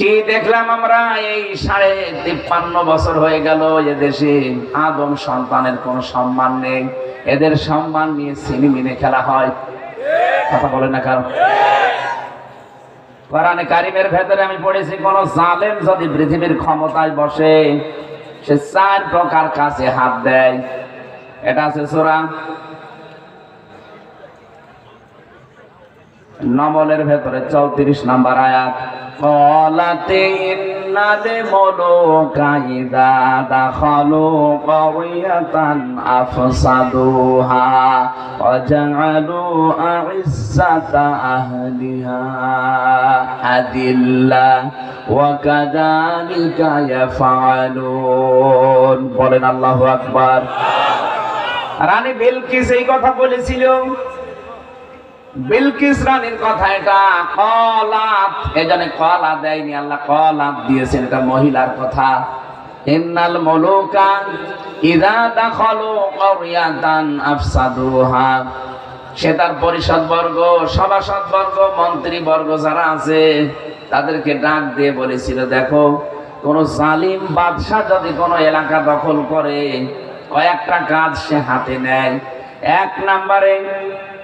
কি দেখলাম আমরা? এই সাড়ে তিপ্পান্ন বছর হয়ে গেল এদেশে আদম সন্তানের কোন সম্মান নেই। এদের সম্মান নিয়ে সিনেমিনে খেলা হয়। কথা বলে না কারণ কোরআনে কারিমের ভেতরে আমি পড়েছি, কোন জালেম যদি পৃথিবীর ক্ষমতায় বসে, সে চার প্রকার কাছে হাত দেয়। এটা আছে সোরা নমলের ভেতরে চৌত্রিশ নাম্বার আয়াত। কলাতে মলুকা ইদা দাখালু কারিয়াতান আফসাদুহা আ'izzata আহলিহা আদিল্লা ওয়া কাযালিকা ইয়াফআলুন। বলেন আল্লাহু আকবার। রানী বিলকিস এই কথা বলেছিল। কথা এটা। কলা এটা মহিলার কথা। সে তার পরিষদ বর্গ সভাসদ বর্গ মন্ত্রী বর্গ যারা আছে, তাদেরকে ডাক দিয়ে বলেছিল, দেখো, কোন জালিম বাদশাহ যদি কোনো এলাকা দখল করে, কয়েকটা কাজ সে হাতে নেয়। এক নম্বরে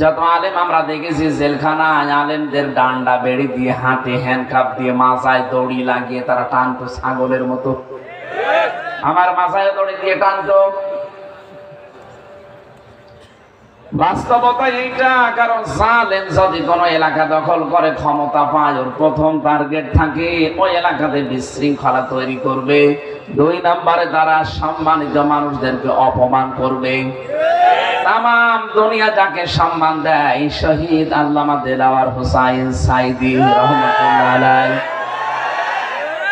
যত আলেম আমরা দেখেছি, জেলখানায় আলেমদের ডান্ডা বেড়ি দিয়ে হাতে হ্যান্ডকাপ দিয়ে মাথায় দড়ি লাগিয়ে তারা টানতো ছাগলের মতো। আমার মাথায় দড়ি দিয়ে টানতো। বাস্তবতা কারণ এলাকা দখল করে, ক্ষমতা পায় প্রথম টার্গেট থাকে এলাকাতে বিশৃঙ্খলা তৈরি করবে। দুই নম্বরে তারা সম্মানিত মানুষদেরকে অপমান করবে। তাম দুনিয়া যাকে সম্মান দেয়, শহীদ আল্লামা দেলাওয়ার হুসাইন সাইদি রহমতুল্লাহ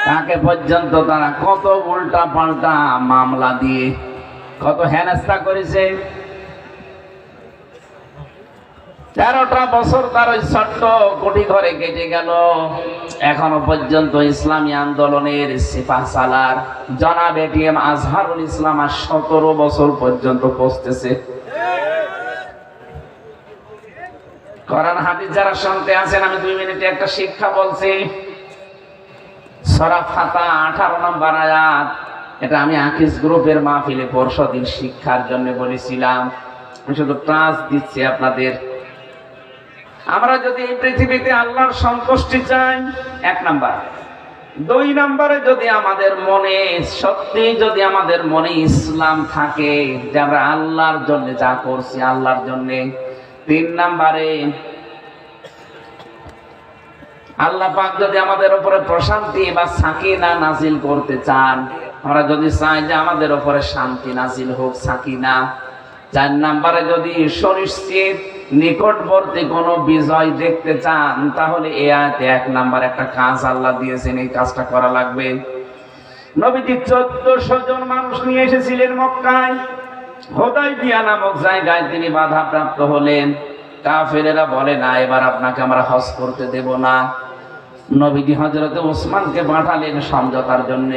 তাকে পর্যন্ত তারা কত উল্টা পাল্টা মামলা দিয়ে, কত হেনস্থা করেছে। তেরোটা বছর তার ওই ছোট্ট কোটি ঘরে কেটে গেল। এখনও পর্যন্ত ইসলামী আন্দোলনের সিপাহ সালার জনাব এটিএম আজহারুল ইসলাম আর সতেরো বছর পর্যন্ত পৌঁছতেছে কোরআন হাদিস যারা শুনতে আছেন, আমি দুই মিনিটে একটা শিক্ষা বলছি। সরা ফাতা আঠারো নম্বর আয়াত। এটা আমি আকিস গ্রুপের মাহফিলে পরশু দিন শিক্ষার জন্য বলেছিলাম। আমি শুধু ক্লাস দিচ্ছি আপনাদের। আমরা যদি এই পৃথিবীতে আল্লাহর সন্তুষ্টি চাই, এক নাম্বার। দুই নম্বরে যদি আমাদের মনে সত্যি যদি আমাদের মনে ইসলাম থাকে, যে আমরা আল্লাহর জন্য যা করছি আল্লাহর জন্য। তিন নাম্বারে, আল্লাহ পাক যদি আমাদের উপরে প্রশান্তি বা সাকিনা নাজিল করতে চান আমরা যদি চাই যে আমাদের উপরে শান্তি নাজিল হোক, সাকিনা। চার নাম্বারে যদি সনিশ্চিত নিকটবর্তী কোনো বিজয় দেখতে চান, তাহলে এ আয়তে এক নাম্বার একটা কাজ আল্লাহ দিয়েছেন, এই কাজটা করা লাগবে। নবীজি চোদ্দশো জন মানুষ নিয়ে এসেছিলেন মক্কায়। হোদাই দিয়া নামক জায়গায় তিনি বাধা প্রাপ্ত হলেন। কাফেরেরা বলে, না, এবার আপনাকে আমরা হজ করতে দেব না। নবীজি হজরতে ওসমানকে পাঠালেন সমঝোতার জন্য।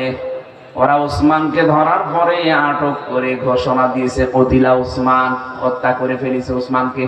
ওরা ওসমানকে ধরার পরে আটক করে ঘোষণা দিয়েছে কতিলা ওসমান, হত্যা করে ফেলেছে ওসমানকে।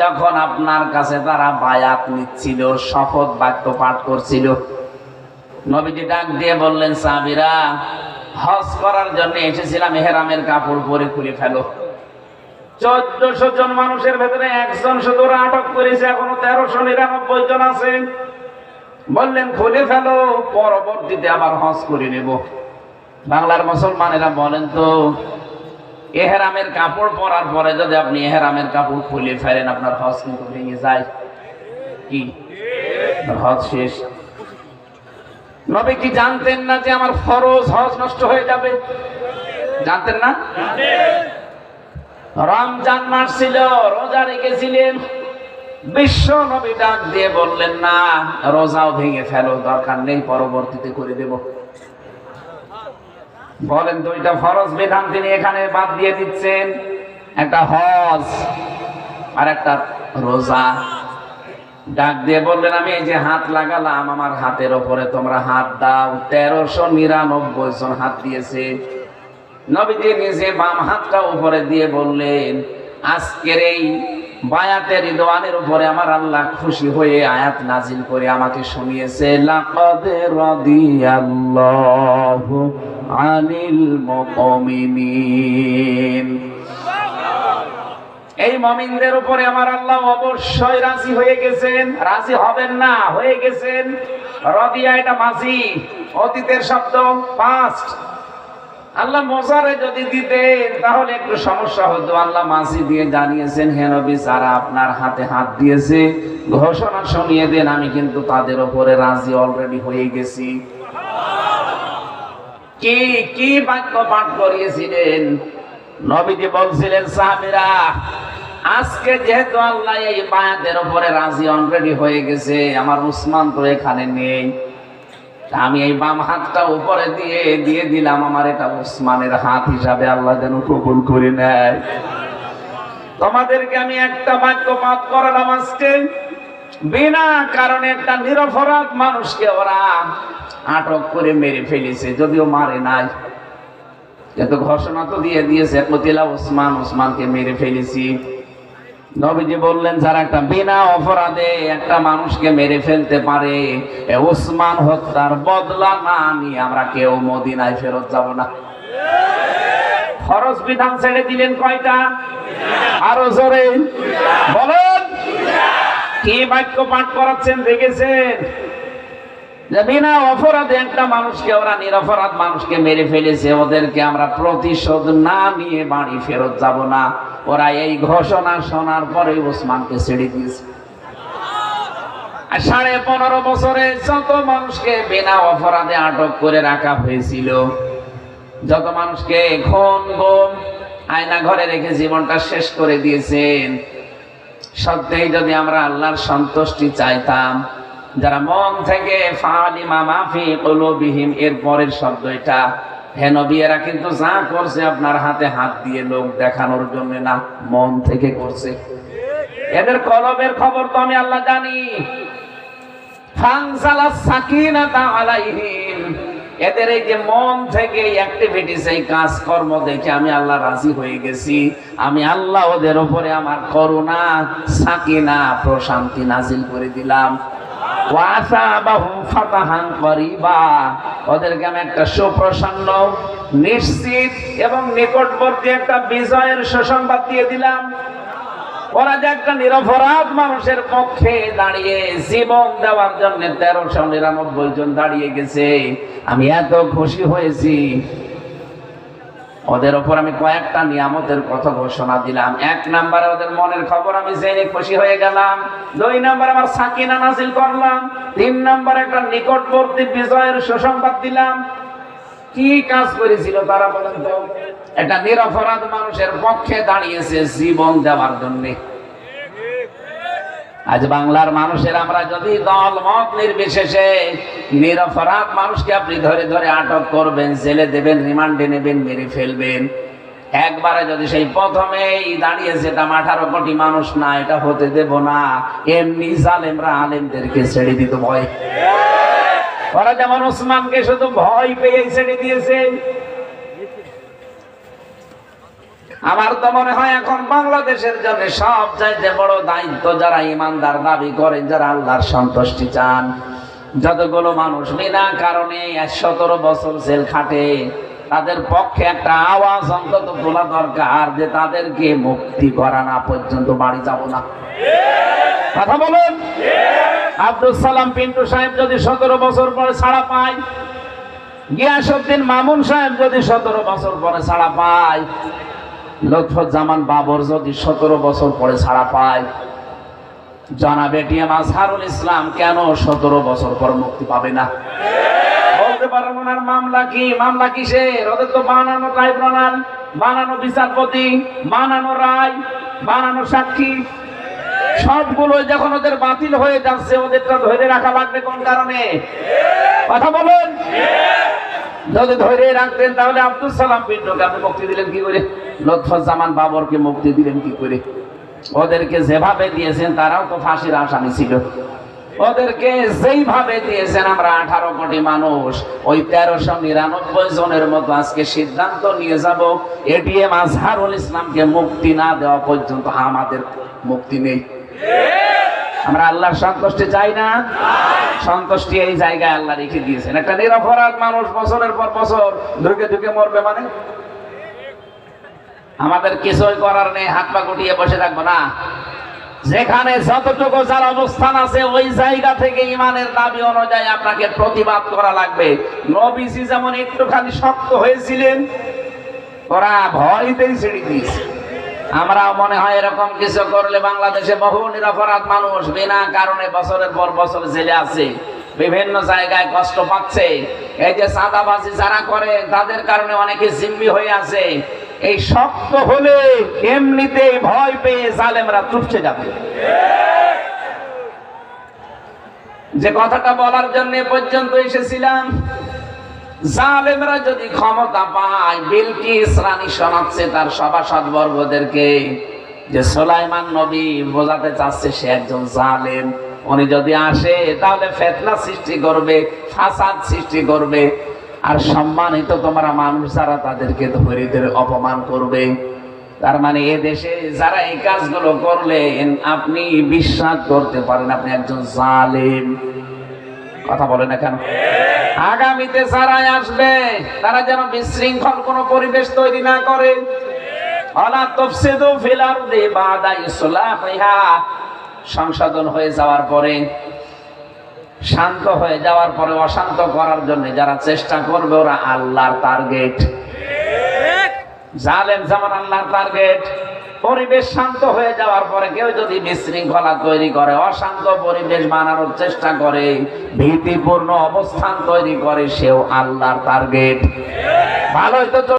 যখন আপনার কাছে তারা বায়াত নিচ্ছিল, শপথ বাক্য পাঠ করছিল, নবীজি ডাক দিয়ে বললেন সাবিরা হজ করার জন্য এসেছিলাম হেরামের কাপড় পরে খুলে ফেলো। চোদ্দশো জন মানুষের ভেতরে একজন শুধু আটক করেছে, এখনও তেরোশো নিরানব্বই জন আছে। বললেন, খুলে ফেলো, পরবর্তীতে আবার হজ করে নেব। বাংলার মুসলমানেরা বলেন তো এহেরামের কাপড় পরার পরে যদি আপনি এহেরামের কাপড় খুলে ফেলেন, আপনার হজ কিন্তু ভেঙে যায়। কি? হজ শেষ। নবী কি জানতেন না যে আমার ফরজ হজ নষ্ট হয়ে যাবে। জানতেন না? রমজান মাস ছিল, রোজা রেখেছিলেন। বিশ্ব নবী ডাক দিয়ে বললেন, না, রোজাও ভেঙে ফেলো, দরকার নেই, পরবর্তীতে করে দেব। বলেন দুইটা ফরজ বিধান তিনি এখানে বাদ দিয়ে দিচ্ছেন। একটা হজ আর একটা রোজা। ডাক দিয়ে বললেন, আমি এই যে হাত লাগালাম, আমার হাতের ওপরে তোমরা হাত দাও। তেরোশো নিরানব্বই জন হাত দিয়েছে। নবীজি নিজে বাম হাতটা উপরে দিয়ে বললেন, আজকের এই বায়াতের রিদওয়ানের উপরে আমার আল্লাহ খুশি হয়ে আয়াত নাজিল করে আমাকে শুনিয়েছে, লাকাদ রাদিয়াল্লাহু আনিল মুমিনিন। এই মমিনদের উপরে আমার আল্লাহ অবশ্যই রাজি হয়ে গেছেন। রাজি হবেন না, হয়ে গেছেন। রদিয়া এটা মাঝি, অতীতের শব্দ পাস্ট আল্লাহ মজারে যদি দিতেন, তাহলে একটু সমস্যা হতো। আল্লাহ মাঝি দিয়ে জানিয়েছেন হেনবি যারা আপনার হাতে হাত দিয়েছে, ঘোষণা শুনিয়ে দেন, আমি কিন্তু তাদের উপরে রাজি অলরেডি হয়ে গেছি। কি কি বাক্য পাঠ করিয়েছিলেন? নবীজি বলছিলেন, সাহাবীরা, আজকে যেহেতু আল্লাহ এই বায়াতের উপরে রাজি অলরেডি হয়ে গেছে, আমার উসমান তো এখানে নেই। আমি এই বাম হাতটা উপরে দিয়ে দিয়ে দিলাম, আমার এটা উসমানের হাত হিসাবে আল্লাহ যেন কবুল করে নেয়। তোমাদেরকে আমি একটা বাক্য পাঠ করালাম আজকে। বিনা কারণে একটা নিরপরাধ মানুষকে ওরা আটক করে মেরে ফেলেছে, যদিও মারে নাই। কিন্তু ঘোষণা তো দিয়ে দিয়েছে কতিলা ওসমান, ওসমানকে মেরে ফেলেছি। নবীজি বললেন, যারা একটা বিনা অপরাধে একটা মানুষকে মেরে ফেলতে পারে ওসমান হত্যার বদলা না নিয়ে আমরা কেউ মদিনায় ফেরত যাব না। খরচ বিধান ছেড়ে দিলেন কয়টা? আরও জোরে বলেন। কি বাক্য পাঠ করাচ্ছেন দেখেছেন বিনা অপরাধে একটা মানুষকে ওরা নিরপরাধ মানুষকে মেরে ফেলেছে, ওদেরকে আমরা প্রতিশোধ না নিয়ে বাড়ি ফেরত যাব না। ওরা এই ঘোষণা শোনার পরে ওসমানকে ছেড়ে দিয়েছে। সাড়ে পনেরো বছরে যত মানুষকে বিনা অপরাধে আটক করে রাখা হয়েছিল, যত মানুষকে খুন, গুম, আয়না ঘরে রেখে জীবনটা শেষ করে দিয়েছেন, সত্যিই যদি আমরা আল্লাহর সন্তুষ্টি চাইতাম যারা মন থেকে এর পরের শব্দ এটা। হেনবিয়েরা কিন্তু যা করছে আপনার হাতে হাত দিয়ে লোক দেখানোর জন্য না, মন থেকে করছে। এদের কলবের খবর তো আমি আল্লাহ জানি। এদের এই যে মন থেকে অ্যাক্টিভিটিস এই কাজকর্ম দেখে আমি আল্লাহ রাজি হয়ে গেছি। আমি আল্লাহ ওদের উপরে আমার করুণা, সাকিনা, প্রশান্তি নাজিল করে দিলাম। ওদেরকে আমি একটা সুপ্রসন্ন, নিশ্চিত এবং নিকটবর্তী একটা বিজয়ের সুসংবাদ দিয়ে দিলাম। ওরা যে একটা নিরপরাধ মানুষের পক্ষে দাঁড়িয়ে জীবন দেওয়ার জন্য তেরোশো নিরানব্বই জন দাঁড়িয়ে গেছে। আমি এত খুশি হয়েছি। ওদের ওপর আমি কয়েকটা নিয়ামতের কথা ঘোষণা দিলাম। এক নাম্বারে ওদের মনের খবর আমি জেনে খুশি হয়ে গেলাম। দুই নাম্বার আমার সাকিনা নাসিল করলাম। তিন নাম্বার একটা নিকটবর্তী বিজয়ের সুসংবাদ দিলাম। কি কাজ করেছিল তারা বলেন তো? একটা নিরপরাধ মানুষের পক্ষে দাঁড়িয়েছে জীবন দেওয়ার জন্য। আজ বাংলার মানুষের আমরা যদি দল মত নির্বিশেষে নিরপরাধ মানুষকে আপনি ধরে ধরে আটক করবেন, জেলে দেবেন, রিমান্ডে নেবেন, মেরে ফেলবেন। একবারে যদি সেই প্রথমেই দাঁড়িয়েছে, এটা আঠারো কোটি মানুষ না, এটা হতে দেব না। এমনি জালেমরা আলেমদেরকে ছেড়ে দিত ভয়। ওরা যেমন ওসমানকে শুধু ভয় পেয়ে ছেড়ে দিয়েছে। আমার তো মনে হয় এখন বাংলাদেশের জন্য সব চাইতে বড় দায়িত্ব যারা ইমানদার দাবি করেন, যারা আল্লাহর সন্তুষ্টি চান। যতগুলো মানুষ বিনা কারণে সতেরো বছর জেল খাটে, তাদের পক্ষে একটা আওয়াজ অন্তত তোলা দরকার যে তাদেরকে মুক্তি করা না পর্যন্ত বাড়ি যাব না। কথা বলুন? আব্দুল সালাম পিন্টু সাহেব যদি সতেরো বছর পরে ছাড়া পায় গিয়াসুদ্দিন মামুন সাহেব যদি সতেরো বছর পরে ছাড়া পায়, লুৎফুজ্জামান বাবর যদি সতেরো বছর পরে ছাড়া পায় জনাব এটিএম আজহারুল ইসলাম, কেন সতেরো বছর পর মুক্তি পাবে না? বলতে পারেন ওনার মামলা কি? মামলা কিসের? ওদের তো বানানো ট্রাইব্যুনাল, বানানো বিচারপতি, বানানো রায়, বানানো সাক্ষী। সবগুলো যখন ওদের বাতিল হয়ে যাচ্ছে, ওদেরটা ধরে রাখা লাগবে কোন কারণে? কথা বলুন। যদি ধরে রাখতেন, তাহলে আব্দুল সালাম পিন্টুকে আপনি মুক্তি দিলেন কি করে? লৎফুজ্জামান বাবরকে মুক্তি দিলেন কি করে? ওদেরকে যেভাবে দিয়েছেন, তারাও তো ফাঁসির আসামি ছিল। ওদেরকে যেইভাবে দিয়েছেন, আমরা আঠারো কোটি মানুষ, ওই তেরোশো নিরানব্বই জনের মতো আজকে সিদ্ধান্ত নিয়ে যাব। এটিএম আজহারুল ইসলামকে মুক্তি না দেওয়া পর্যন্ত আমাদের মুক্তি নেই। আমরা আল্লাহর সন্তুষ্টি চাই না? সন্তুষ্টি এই জায়গায় আল্লাহ রেখে দিয়েছেন। একটা নিরপরাধ মানুষ বছরের পর বছর ঢুকে ঢুকে মরবে মানে? আমাদের কিছুই করার নেই, হাত পা গুটিয়ে বসে থাকব না। যেখানে যতটুকু যার অবস্থান আছে, ওই জায়গা থেকে ইমানের দাবি অনুযায়ী আপনাকে প্রতিবাদ করা লাগবে। নবীজি যেমন একটুখানি শক্ত হয়েছিলেন, ওরা ভয়তেই ছেড়ে দিয়েছে আমরা মনে হয় এরকম কিছু করলে বাংলাদেশে বহু নিরপরাধ মানুষ বিনা কারণে বছরের পর বছর জেলে আছে, বিভিন্ন জায়গায় কষ্ট পাচ্ছে। এই যে সাদাবাজি যারা করে, তাদের কারণে অনেকে জিম্মি হয়ে আছে। এই শক্ত হলে এমনিতেই ভয় পেয়ে জালেমরা চুপছে যাবে। যে কথাটা বলার জন্য পর্যন্ত এসেছিলাম, জালেমরা যদি ক্ষমতা পায় বিলকিস রানী শোনাচ্ছে তার সভাসদ বর্গদেরকে যে সোলাইমান নবী বোঝাতে চাচ্ছে সে একজন জালেম। উনি যদি আসে, তাহলে ফেতনা সৃষ্টি করবে, ফাসাদ সৃষ্টি করবে আর সম্মানিত তোমরা মানুষ যারা তাদেরকে ধরে ধরে অপমান করবে। তার মানে এ দেশে যারা এই কাজগুলো করলেন, আপনি বিশ্বাস করতে পারেন, আপনি একজন জালেম। কথা বলে না কেন? আগামীতে যারাই আসবে, তারা যেন বিশৃঙ্খল কোন পরিবেশ তৈরি না করে। সংশোধন হয়ে যাওয়ার পরে শান্ত হয়ে যাওয়ার পরে অশান্ত করার জন্য যারা চেষ্টা করবে ওরা আল্লাহর টার্গেট জালেম যেমন আল্লাহর টার্গেট পরিবেশ শান্ত হয়ে যাওয়ার পরে কেউ যদি বিশৃঙ্খলা তৈরি করে, অশান্ত পরিবেশ বানানোর চেষ্টা করে, ভীতিপূর্ণ অবস্থান তৈরি করে, সেও আল্লাহর টার্গেট ভালোই তো